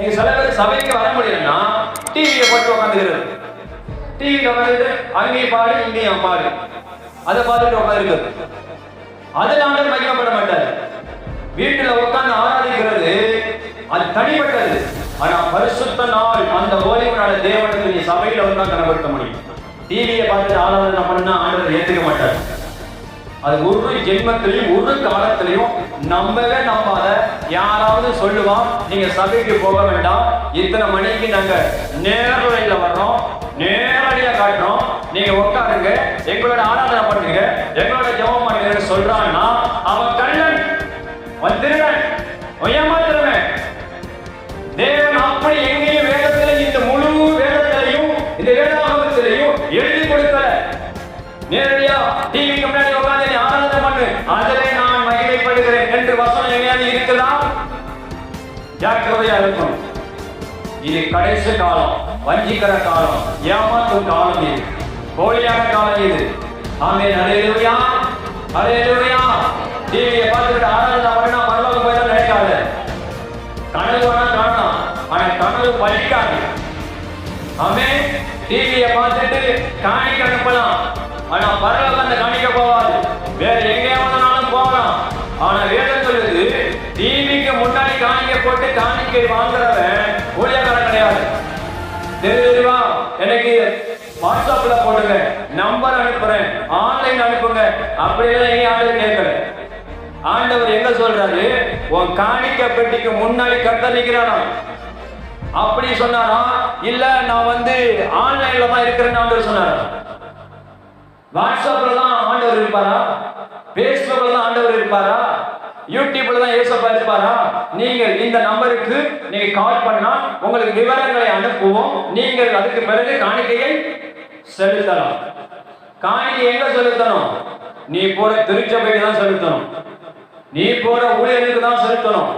நீங்க சில பேர் சபைக்கு வர முடியலன்னா டிவியை போட்டு உட்காந்துக்கிறது டிவியில் உட்காந்துட்டு அங்கேயும் பாடு இங்கேயும் பாடு அதை பார்த்துட்டு உட்காந்துருக்கிறது அதில் ஆண்டவர் மகிமைப்பட மாட்டார். வீட்டுல உட்கார்ந்து ஆராதிக்கிறது அது தனிப்பட்டது. ஆனா பரிசுத்த நாள் அந்த ஓய்வுனால தேவனுக்கு நீ சபையில வந்தா கனப்படுத்த முடியும். டிவியை பார்த்துட்டு ஆராதனை பண்ணா ஆண்டவர் ஏத்துக்க மாட்டார். அது ஒரு ஜென்மத்திலையும் ஒரு காலத்திலையும் நம்பவே நம்பாத யாராவது சொல்லுவான் நீங்க சபைக்கு போக வேண்டாம். இத்தனை மணிக்கு நாங்க நேரலையில வர்றோம். நேரடியா காட்டுறோம். நீங்க உட்காருங்க. எங்களோட ஆராதனை பண்ணுங்க. எங்களோட ஜெபம் பண்ணுங்கன்னு சொல்றான்னா அவன் கண்ணன் வந்துருவன் ஏமாத்துறவன். தேவன் அப்படி எங்கேயும் வேதத்துல இந்த முழு வேதத்திலையும் இந்த வேத நேரடியா டிவி முன்னாடி உட்கார்ந்து நீ ஆராதனை பண்ணு. அதிலே நான் மகிமைப்படுகிறேன் என்று வசனம் எங்கேயாவது இருக்குதா? ஜாக்கிரதையா இருக்கும் இது கடைசி காலம் வஞ்சிக்கிற காலம் ஏமாற்றும் காலம் இது. போலியான காலம் இது. ஆமே அலையிலுயா அலையிலுயா டிவியை பார்த்துட்டு ஆனந்தம் பண்ணா பரலோகம் போய் தான் நினைக்காத. கனவு வேணா காணலாம் ஆனா கனவு பலிக்காது. ஆமே டிவியை பார்த்துட்டு காணிக்க அனுப்பலாம். ஆனா பரலோகத்தை அந்த போவாது வேற எங்கேயாவதுனாலும் போகலாம். ஆனா வேதம் சொல்லுது டிவிக்கு முன்னாடி காணிக்க போட்டு காணிக்கை வாங்குறவன் ஊழியக்காரன் கிடையாது. தெரியுமா எனக்கு வாட்ஸ்அப்ல போடுங்க நம்பர் அனுப்புறேன். ஆன்லைன் அனுப்புங்க. அப்படியெல்லாம் எங்கேயும் ஆளு கேட்கல. ஆண்டவர் எங்க சொல்றாரு? உன் காணிக்க பெட்டிக்கு முன்னாடி கத்த நிக்கிறாராம் அப்படி சொன்னாரா? இல்ல நான் வந்து ஆன்லைன்ல தான் இருக்கிறேன்னு ஆண்டவர் சொன்னாரா? வாட்ஸ்அப்ல தான் ஆண்டவர் இருப்பாரா? பேஸ்புக்ல தான் ஆண்டவர் இருப்பாரா? யூடியூப்ல தான் ஏசப்பா இருப்பாரா? நீங்கள் இந்த நம்பருக்கு நீங்க கால் பண்ணா உங்களுக்கு விவரங்களை அனுப்புவோம். நீங்கள் அதுக்கு பிறகு காணிக்கையை செலுத்தலாம். காணிக்கை எங்க செலுத்தணும்? நீ போற திருச்சபைக்கு தான் செலுத்தணும். நீ போற ஊழியருக்கு தான் செலுத்தணும்.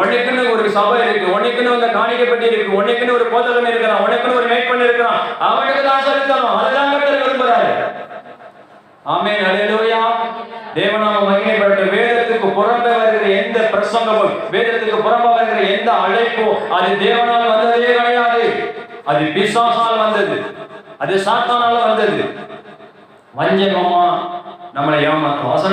உனக்குன்னு ஒரு சபை இருக்கு உனக்குன்னு அந்த காணிக்கை பெட்டி இருக்கு உனக்குன்னு ஒரு போதகம் இருக்கிறான் உனக்குன்னு ஒரு மேற்பண்ணி இருக்கிறான். அவனுக்கு தான் செலுத்தணும். அதுதான் ஆமே ஹalleluya. தேவநாம மகிமைப்படட்டும் வேதத்துக்கு புறம்ப வருகிற எந்த பிரசங்கமும் வேதத்துக்கு புறம்ப வருகிற எந்த அழைப்போ அது தேவனால் வந்ததே கிடையாது. அது பிசாசால் வந்தது. அது சாத்தானால வந்தது. வஞ்சகமா நம்மளை ஏமாற்றும். அசல்